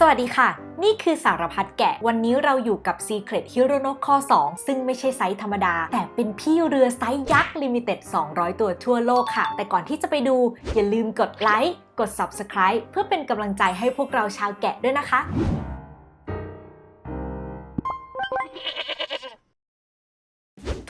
สวัสดีค่ะ นี่คือสารพัดแกะ วันนี้เราอยู่กับ Secret Hero no ข้อ 2 ซึ่งไม่ใช่ไซส์ธรรมดา แต่เป็นพี่เรือไซส์ยักษ์ Limited 200 ตัวทั่วโลกค่ะ แต่ก่อนที่จะไปดู อย่าลืมกดไลค์ กด Subscribe เพื่อเป็นกำลังใจให้พวกเราชาวแกะด้วยนะคะ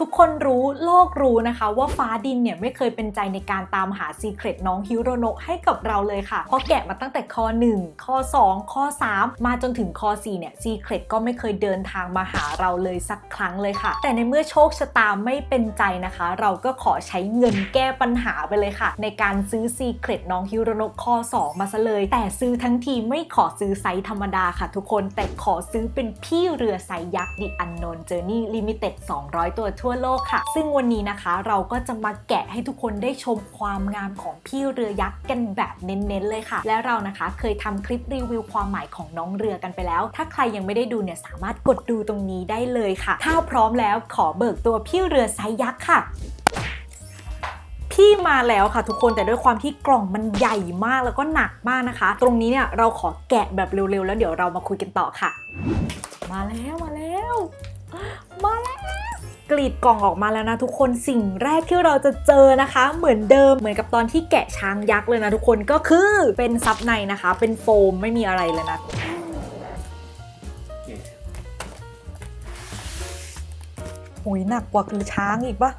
ทุกคนรู้โลกรู้นะคะว่าฟ้าดินเนี่ยไม่เคยเป็นใจในการตามหาซีเครตน้องฮิโรโนะให้กับเราเลยค่ะ เพราะแกะมาตั้งแต่ข้อ 1 ข้อ 2 ข้อ 3 มาจนถึงข้อ 4 เนี่ยซีเครตก็ไม่เคยเดินทางมาหาเราเลยสักครั้งเลยค่ะ แต่ในเมื่อโชคชะตาไม่เป็นใจนะคะ เราก็ขอใช้เงินแก้ปัญหาไปเลยค่ะ ในการซื้อซีเครตน้องฮิโรโนะข้อ 2 มาซะเลย แต่ซื้อทั้งทีไม่ขอซื้อไซส์ธรรมดาค่ะ ทุกคนแต่ขอซื้อเป็นพี่เรือไซส์ยักษ์ The Unknown Journey Limited 200 ตัวทั่วโลกค่ะ ซึ่งวันนี้นะคะเราก็จะมาแกะให้ทุกคนได้ชมความงามของพี่เรือยักษ์กันแบบเน้นๆเลยค่ะ และเรานะคะเคยทำคลิปรีวิวความหมายของน้องเรือกันไปแล้ว ถ้าใครยังไม่ได้ดูเนี่ยสามารถกดดูตรงนี้ได้เลยค่ะ ถ้าพร้อมแล้วขอเบิกตัวพี่เรือไซยักษ์ค่ะพี่มาแล้วค่ะทุกคนแต่ด้วยความที่กล่องมันใหญ่มากแล้วก็หนักมากนะคะ ตรงนี้เนี่ยเราขอแกะแบบเร็วๆ แล้วเดี๋ยวเรามาคุยกันต่อค่ะ มาแล้วมาแล้ว มาแล้ว กรีดกล่องออกมาแล้วนะทุกคนสิ่งแรกที่เราจะเจอนะคะ เหมือนเดิมเหมือนกับตอนที่แกะช้างยักษ์เลยนะทุกคนก็คือเป็นซับในนะคะ เป็นโฟมไม่มีอะไรเลยนะหุยหนักกว่าคือช้างอีกปะ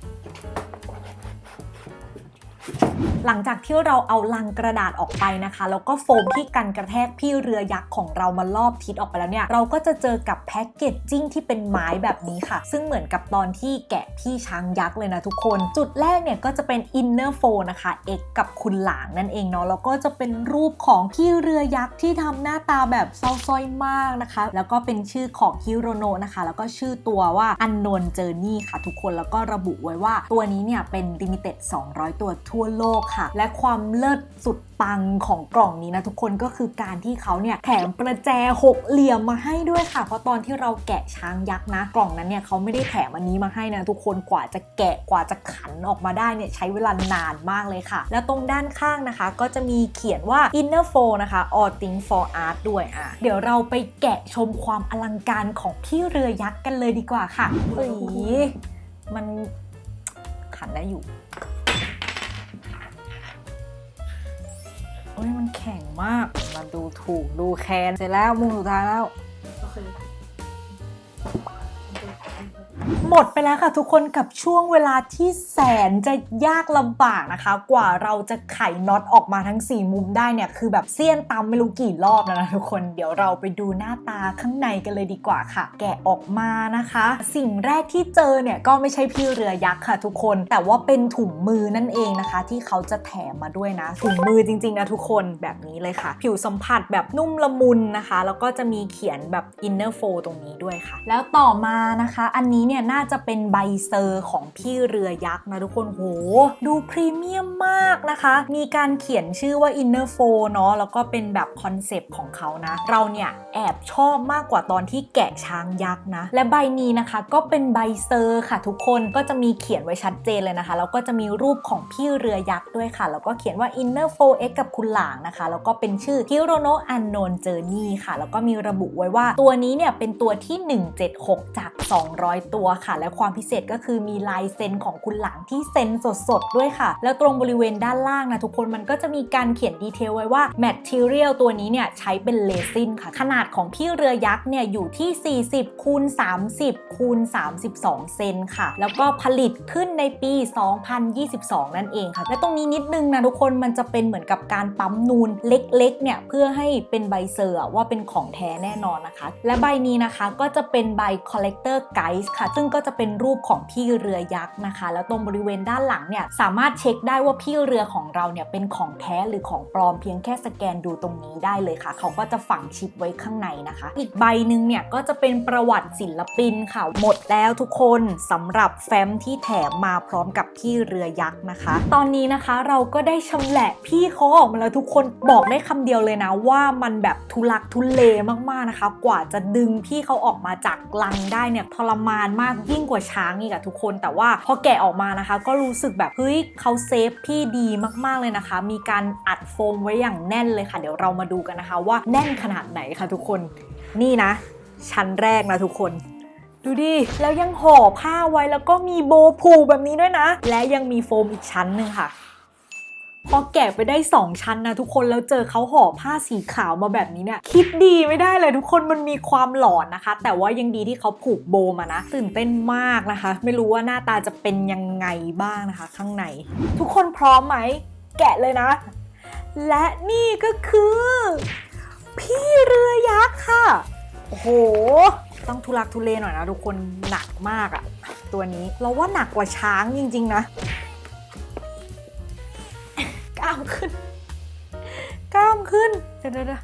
หลังจากที่เราเอาลังกระดาษออกไปนะคะ แล้วก็โฟมที่กันกระแทกพี่เรือยักษ์ของเรามารอบทิศออกไปแล้วเนี่ย เราก็จะเจอกับแพ็กเกจจิ้งที่เป็นไม้แบบนี้ค่ะ ซึ่งเหมือนกับตอนที่แกะพี่ช้างยักษ์เลยนะทุกคน จุดแรกเนี่ยก็จะเป็นอินเนอร์โฟนะคะ X กับคุณหลางนั่นเองเนาะ แล้วก็จะเป็นรูปของพี่เรือยักษ์ที่ทำหน้าตาแบบเศร้าส้อยมากนะคะ แล้วก็เป็นชื่อของฮิโรโนะนะคะ แล้วก็ชื่อตัวว่าอันนนเจอร์นี่ค่ะ ทุกคน แล้วก็ระบุไว้ว่าตัวนี้เนี่ยเป็น Limited 200 ตัวทั่วโลกค่ะและความเลิศสุดปังของกล่องนี้นะทุกคนก็คือการที่เขาเนี่ยแถมประแจหกเหลี่ยมมาให้ด้วยค่ะ เพราะตอนที่เราแกะช้างยักษ์นะ กล่องนั้นเนี่ยเขาไม่ได้แถมอันนี้มาให้นะทุกคนกว่าจะแกะกว่าจะขันออกมาได้เนี่ยใช้เวลานานมากเลยค่ะ แล้วตรงด้านข้างนะคะ ก็จะมีเขียนว่า inner f o นะคะ all thing for art ด้วยอะเดี๋ยวเราไปแกะชมความอลังการของพี่เรือยักษ์กันเลยดีกว่าค่ะเฮ้ยมันขันได้อยู่ โอ้ยมันแข็งมากมาดูถูกดูแคนเสร็จแล้วมุมสุดท้ายแล้ว โอเค หมดไปแล้วค่ะทุกคนกับช่วงเวลาที่แสนจะยากลำบากนะคะ กว่าเราจะไขน็อตออกมาทั้ง 4 มุมได้เนี่ย คือแบบเสี้ยนตำไม่รู้กี่รอบแล้วนะทุกคนเดี๋ยวเราไปดูหน้าตาข้างในกันเลยดีกว่าค่ะ แกะออกมานะคะ สิ่งแรกที่เจอเนี่ยก็ไม่ใช่พี่เรือยักษ์ค่ะ ทุกคน แต่ว่าเป็นถุงมือนั่นเองนะคะ ที่เขาจะแถมมาด้วยนะถุงมือจริงๆนะทุกคนแบบนี้เลยค่ะ ผิวสัมผัสแบบนุ่มละมุนนะคะ แล้วก็จะมีเขียนแบบ inner f o ตรงนี้ด้วยค่ะ แล้วต่อมานะคะ อันนี้เนี่ยน่าจะเป็นใบเซอร์ของพี่เรือยักษ์นะทุกคนโห ดูพรีเมียมมากนะคะ มีการเขียนชื่อว่า inner f o เนาะแล้วก็เป็นแบบคอนเซปต์ของเขานะ เราเนี่ยแอบชอบมากกว่าตอนที่แกะช้างยักษ์นะ และใบนี้นะคะก็เป็นใบเซอร์ค่ะทุกคนก็จะมีเขียนไว้ชัดเจนเลยนะคะ แล้วก็จะมีรูปของพี่เรือยักษ์ด้วยค่ะ แล้วก็เขียนว่า inner f o x กับคุณหลางนะคะ แล้วก็เป็นชื่อ Hirono Unknown Journey ค่ะ แล้วก็มีระบุไว้ว่าตัวนี้เนี่ยเป็นตัวที่ 176 จาก 200 ตัวค่ะ และความพิเศษก็คือมีลายเซ็นของคุณหลางที่เซ็นสดๆด้วยค่ะ แล้วตรงบริเวณด้านล่างนะทุกคนมันก็จะมีการเขียนดีเทลไว้ว่า Material ตัวนี้เนี่ยใช้เป็นเลซินค่ะ ขนาดของพี่เรือยักษ์เนี่ยอยู่ที่ 40คูณ30คูณ32 เซนค่ะ แล้วก็ผลิตขึ้นในปี 2022 นั่นเองค่ะ และตรงนี้นิดนึงนะทุกคนมันจะเป็นเหมือนกับการปั๊มนูนเล็กๆเนี่ยเพื่อให้เป็นใบเซอร์อว่าเป็นของแท้แน่นอนนะคะ และใบนี้นะคะก็จะเป็นใบ Collector Guide ค่ะซึ่งก็จะเป็นรูปของพี่เรือยักษ์นะคะ แล้วตรงบริเวณด้านหลังเนี่ยสามารถเช็คได้ว่าพี่เรือของเราเนี่ยเป็นของแท้หรือของปลอมเพียงแค่สแกนดูตรงนี้ได้เลยค่ะ เขาก็จะฝังชิปไว้ข้างในนะคะ อีกใบหนึ่งเนี่ยก็จะเป็นประวัติศิลปินค่ะ หมดแล้วทุกคนสำหรับแฟ้มที่แถมมาพร้อมกับพี่เรือยักษ์นะคะ ตอนนี้นะคะเราก็ได้ชำแหละพี่เขาออกมาแล้วทุกคนบอกได้คำเดียวเลยนะว่ามันแบบทุลักทุเลมากๆนะคะ กว่าจะดึงพี่เขาออกมาจากลังได้เนี่ยทรมานมากจยิ่งกว่าช้างอีกอะทุกคน แต่ว่าพอแกะออกมานะคะ ก็รู้สึกแบบเฮ้ยเขาเซฟพี่ดีมากๆเลยนะคะ มีการอัดโฟมไว้อย่างแน่นเลยค่ะ เดี๋ยวเรามาดูกันนะคะ ว่าแน่นขนาดไหนค่ะทุกคน นี่นะ ชั้นแรกนะทุกคนดูดิ แล้วยังห่อผ้าไว้แล้วก็มีโบผูกแบบนี้ด้วยนะ และยังมีโฟมอีกชั้นหนึ่งค่ะ พอแกะไปได้ 2 ชั้นนะทุกคนแล้วเจอเขาห่อผ้าสีขาวมาแบบนี้เนี่ยคิดดีไม่ได้เลยทุกคนมันมีความหลอนนะคะ แต่ว่ายังดีที่เขาผูกโบมานะ ตื่นเต้นมากนะคะ ไม่รู้ว่าหน้าตาจะเป็นยังไงบ้างนะคะ ข้างใน ทุกคนพร้อมไหม แกะเลยนะ และนี่ก็คือ พี่เรือยักษ์ค่ะโอ้โหต้องทุลักทุเลหน่อยนะทุกคนหนักมากอะตัวนี้เราว่าหนักกว่าช้างจริง ๆ นะ ดี๋ยวเดี๋ยวเดี๋ยว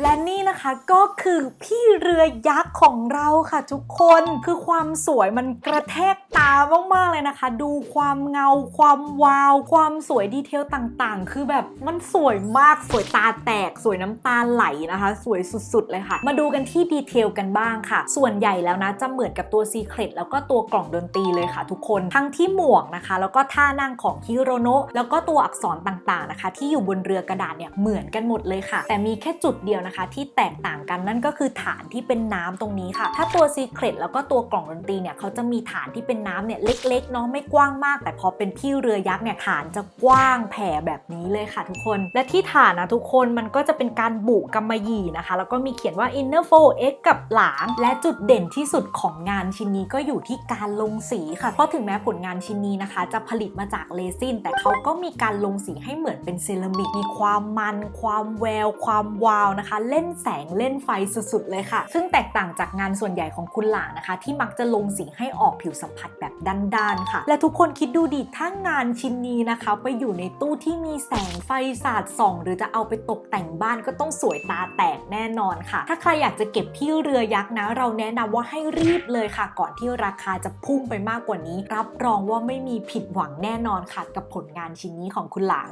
และนี่ นะคะก็คือพี่เรือยักษ์ของเราค่ะทุกคนคือความสวยมันกระแทกตามากๆเลยนะคะ ดูความเงา ความวาว ความสวยดีเทลต่างๆ คือแบบมันสวยมากสวยตาแตก สวยน้ำตาไหลนะคะ สวยสุดๆเลยค่ะ มาดูกันที่ดีเทลกันบ้างค่ะ ส่วนใหญ่แล้วนะจะเหมือนกับตัวซีเครตแล้วก็ตัวกล่องดนตรีเลยค่ะ ทุกคนทั้งที่หมวกนะคะ แล้วก็ท่านั่งของฮิโรโนะแล้วก็ตัวอักษรต่างๆนะคะ ที่อยู่บนเรือกระดาษเนี่ยเหมือนกันหมดเลยค่ะ แต่มีแค่จุดเดียวนะคะที่แตกต่างกันนั่นก็คือฐานที่เป็นน้ำตรงนี้ค่ะ ถ้าตัวซีเครตแล้วก็ตัวกล่องดนตรีเนี่ยเขาจะมีฐานที่เป็นน้ำเนี่ยเล็กๆเนาะไม่กว้างมาก แต่พอเป็นพี่เรือยักษ์เนี่ยฐานจะกว้างแผ่แบบนี้เลยค่ะทุกคน และที่ฐานนะทุกคนมันก็จะเป็นการบุกำมะหยี่นะคะ แล้วก็มีเขียนว่า inner f o l x กับหลาง และจุดเด่นที่สุดของงานชิ้นนี้ก็อยู่ที่การลงสีค่ะเพราะถึงแม้ผลงานชิ้นนี้นะคะ จะผลิตมาจากเรซินแต่เขาก็มีการลงสีให้เหมือนเป็นเซรามิกมีความมัน ความแวว ความวาวนะคะ เล่นแสงเล่นไฟสุดๆเลยค่ะ ซึ่งแตกต่างจากงานส่วนใหญ่ของคุณหลางนะคะ ที่มักจะลงสีให้ออกผิวสัมผัสแบบด้านๆค่ะ และทุกคนคิดดูดิถ้างานชิ้นนี้นะคะ ไปอยู่ในตู้ที่มีแสงไฟสาดส่อง หรือจะเอาไปตกแต่งบ้านก็ต้องสวยตาแตกแน่นอนค่ะ ถ้าใครอยากจะเก็บพี่เรือยักษ์นะ เราแนะนำว่าให้รีบเลยค่ะ ก่อนที่ราคาจะพุ่งไปมากกว่านี้ รับรองว่าไม่มีผิดหวังแน่นอนค่ะกับผลงานชิ้นนี้ของคุณหลาง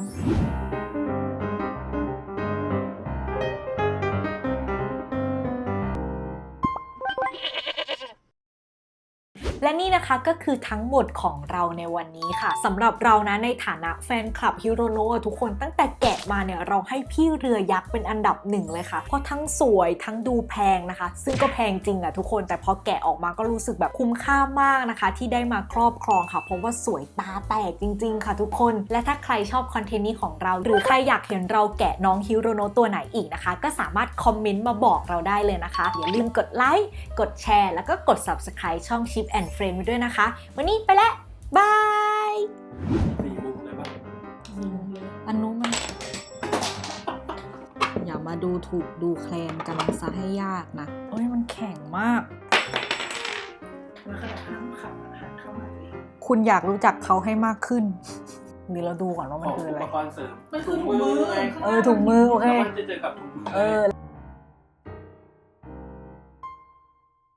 และนี่นะคะก็คือทั้งหมดของเราในวันนี้ค่ะสำหรับเรานะในฐานะแฟนคลับฮิโรโนะทุกคนตั้งแต่แกะมาเนี่ยเราให้พี่เรือยักษ์เป็นอันดับหนึ่งเลยค่ะ เพราะทั้งสวยทั้งดูแพงนะคะ ซึ่งก็แพงจริงอะทุกคนแต่พอแกะออกมาก็รู้สึกแบบคุ้มค่ามากนะคะ ที่ได้มาครอบครองค่ะเพราะว่าสวยตาแตกจริง ๆ ค่ะ ทุกคน และถ้าใครชอบคอนเทนต์นี้ของเรา หรือใครอยากเห็นเราแกะน้องฮิโรโนะตัวไหนอีกนะคะ ก็สามารถคอมเมนต์มาบอกเราได้เลยนะคะอย่าลืมกดไลค์กดแชร์แล้วก็กด subscribe ช่อง Chip and Friend ไว้ด้วยนะคะ วันนี้ไปแล้วบายสี่มุมเลยป่ะอันนู้นมันอย่ามาดูถูกดูแคลนกันซะให้ยากนะโอ้ยมันแข็งมาก แล้วขนาดห้ามขับหันเข้ามาเลยคุณอยากรู้จักเขาให้มากขึ้นหรือเราดูก่อนว่ามันคืออะไรอุปกรณ์เสริมมันคือถุงมือไงเออถุงมือโอเค แล้วมันจะเจอกับถุงมือ เออ